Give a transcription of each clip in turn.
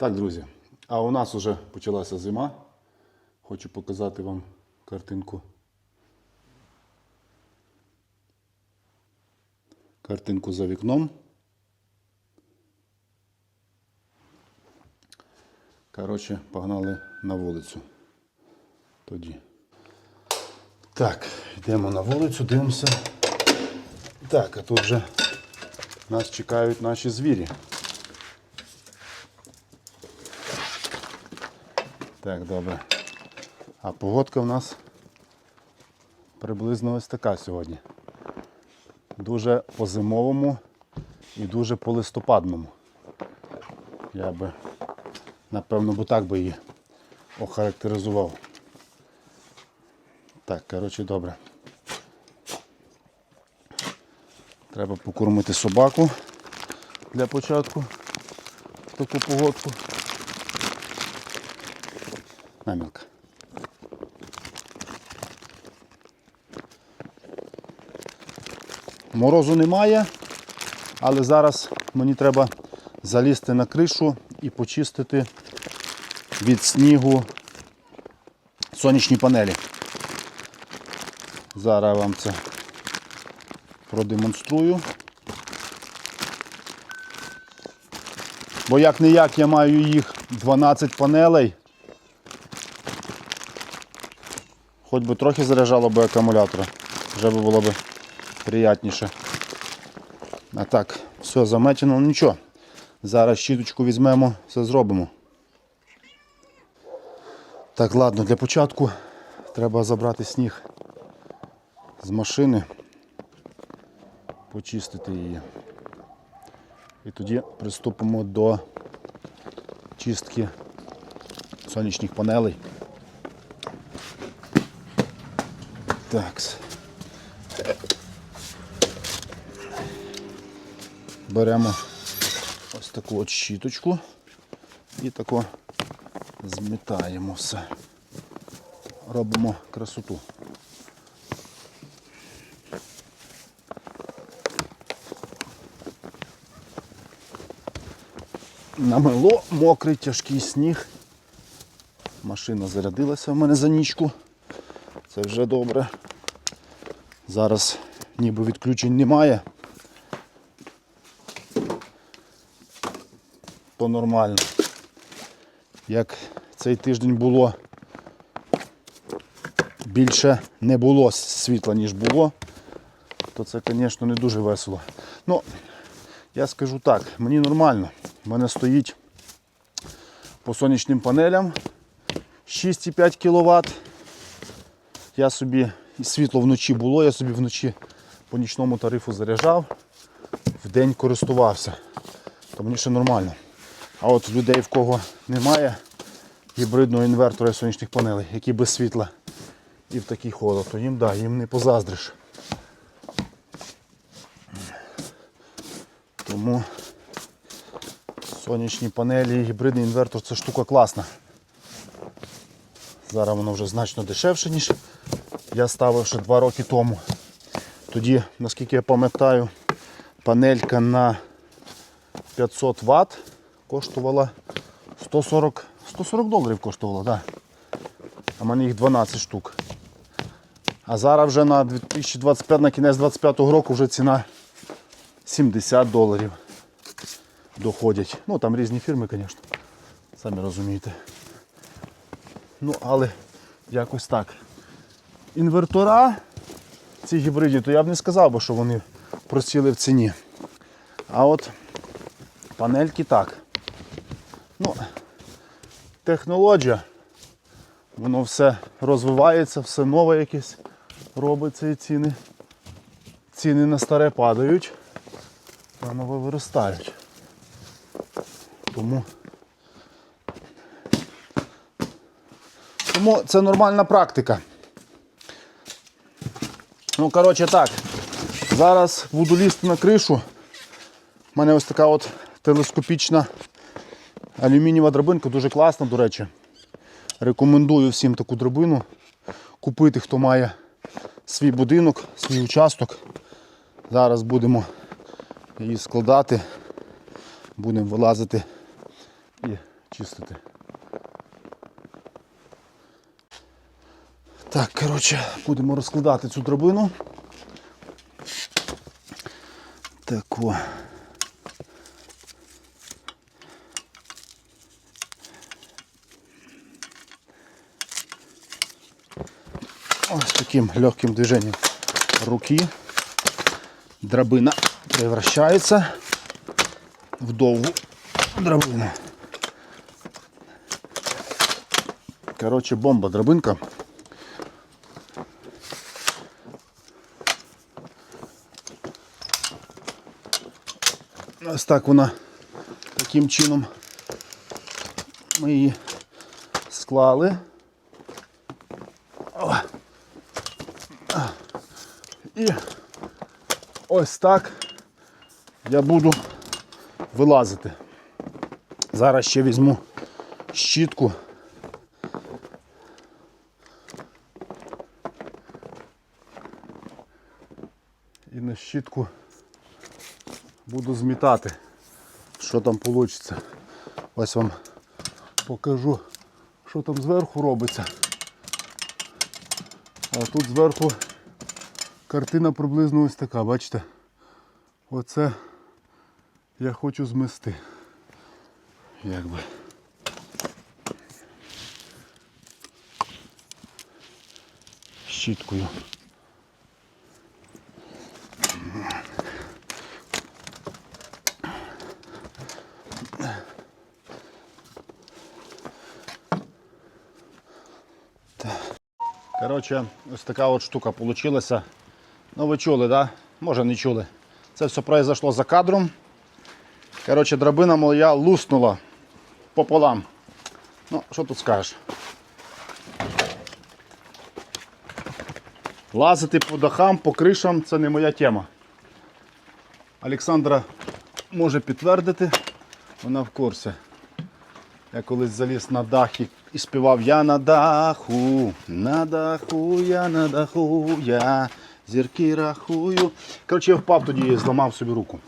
Так, друзі, а у нас вже почалася зима. Хочу показати вам картинку. Картинку за вікном. Коротше, погнали на вулицю. Тоді. Так, йдемо на вулицю, дивимося. Так, а тут вже нас чекають наші звірі. Так, добре. А погодка в нас приблизно ось така сьогодні. Дуже по зимовому і дуже по листопадному. Я би, напевно, бо так би її охарактеризував. Так, коротше, добре. Треба покормити собаку для початку в таку погодку. Намілка. Морозу немає, але зараз мені треба залізти на кришу і почистити від снігу сонячні панелі. Зараз вам це продемонструю. Бо як не як я маю їх 12 панелей. Хоч би трохи заряджало би акумулятора, вже би було б приятніше. А так, все заметено, ну нічого. Зараз щіточку візьмемо, все зробимо. Так, ладно, для початку треба забрати сніг з машини, почистити її. І тоді приступимо до чистки сонячних панелей. Так. Беремо ось таку от щіточку і тако змітаємо все. Робимо красоту. Намело мокрий тяжкий сніг. Машина зарядилася в мене за нічку. Це вже добре. Зараз ніби відключень немає. То нормально. Як цей тиждень було, більше не було світла, ніж було, то це, звісно, не дуже весело. Ну, я скажу так, мені нормально. У мене стоїть по сонячним панелям 6,5 кВт. Я собі світло вночі було, я собі вночі по нічному тарифу заряджав, в день користувався. То мені ще нормально. А от людей, в кого немає гібридного інвертора і сонячних панелей, які без світла і в такий холод, то їм да, їм не позаздриш. Тому сонячні панелі і гібридний інвертор це штука класна. Зараз воно вже значно дешевше, ніж я ставив ще 2 роки тому. Тоді, наскільки я пам'ятаю, панелька на 500 Вт коштувала 140 140 доларів коштувала, так. А в мене їх 12 штук. А зараз вже на 2025 на кінець 25 року вже ціна 70 доларів доходять. Ну там різні фірми, звісно. Самі розумієте. Ну, але якось так. Інвертора, ці гібриді, то я б не сказав, що вони просіли в ціні. А от панельки так. Ну, технологія. Воно все розвивається, все нове якесь робиться і ціни. Ціни на старе падають, а нове виростають. Тому Тому це нормальна практика. Ну, коротше так. Зараз буду лізти на кришу. У мене ось така от телескопічна алюмінієва драбинка, дуже класна, до речі. Рекомендую всім таку драбину купити, хто має свій будинок, свій участок. Зараз будемо її складати, будемо вилазити і чистити. Так, коротше, будемо розкладати цю драбину. Тако. Ось таким легким движением руки драбина превращается в довгу драбину. Короче, бомба драбинка. Ось так вона таким чином ми її склали. І ось так я буду вилазити. Зараз ще візьму щітку. І на щітку буду змітати, що там вийде. Ось вам покажу, що там зверху робиться. А тут зверху картина приблизно ось така, бачите? Оце я хочу змести. Якби. Щіткою. Коротше, ось така от штука вийшла. Ну ви чули, да? Може не чули. Це все произошло за кадром. Коротше, драбина моя луснула пополам. Ну, що тут скажеш? Лазити по дахам, по кришам це не моя тема. Олександра може підтвердити, вона в курсі. Я колись заліз на дах і, і співав Я на даху, на даху, я на даху, я зірки рахую. Коротше, я впав тоді і зламав собі руку.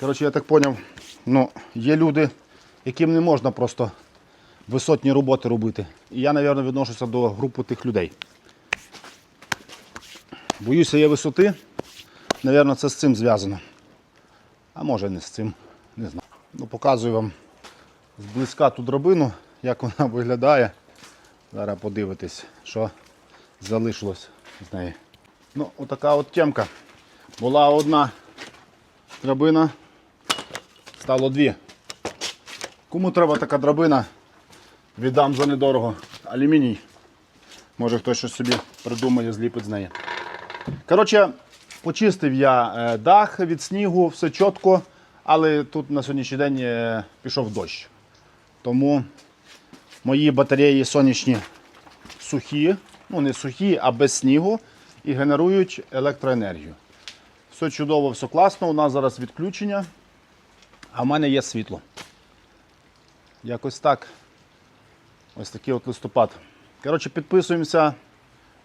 Коротше, я так зрозумів, ну, є люди, яким не можна просто висотні роботи робити. І я, мабуть, відношуся до групи тих людей. Боюся я висоти, мабуть, це з цим зв'язано. А може не з цим, не знаю. Ну, показую вам зблизька ту драбину, як вона виглядає. Зараз подивитись, що залишилось з неї. Ну, отака от темка. Була одна драбина, стало дві. Кому треба така драбина, віддам за недорого. Алюміній. Може хтось щось собі придумає, зліпить з неї. Коротше, почистив я е, дах від снігу, все чітко, але тут на сьогоднішній день е, пішов дощ. Тому мої батареї сонячні сухі, ну не сухі, а без снігу і генерують електроенергію. Все чудово, все класно. У нас зараз відключення, а в мене є світло. Якось так. Ось такий от листопад. Коротше, підписуємося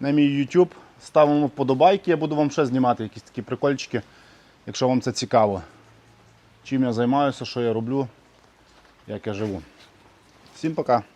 на мій YouTube, ставимо вподобайки, я буду вам ще знімати якісь такі прикольчики, якщо вам це цікаво. Чим я займаюся, що я роблю, як я живу. Всім пока!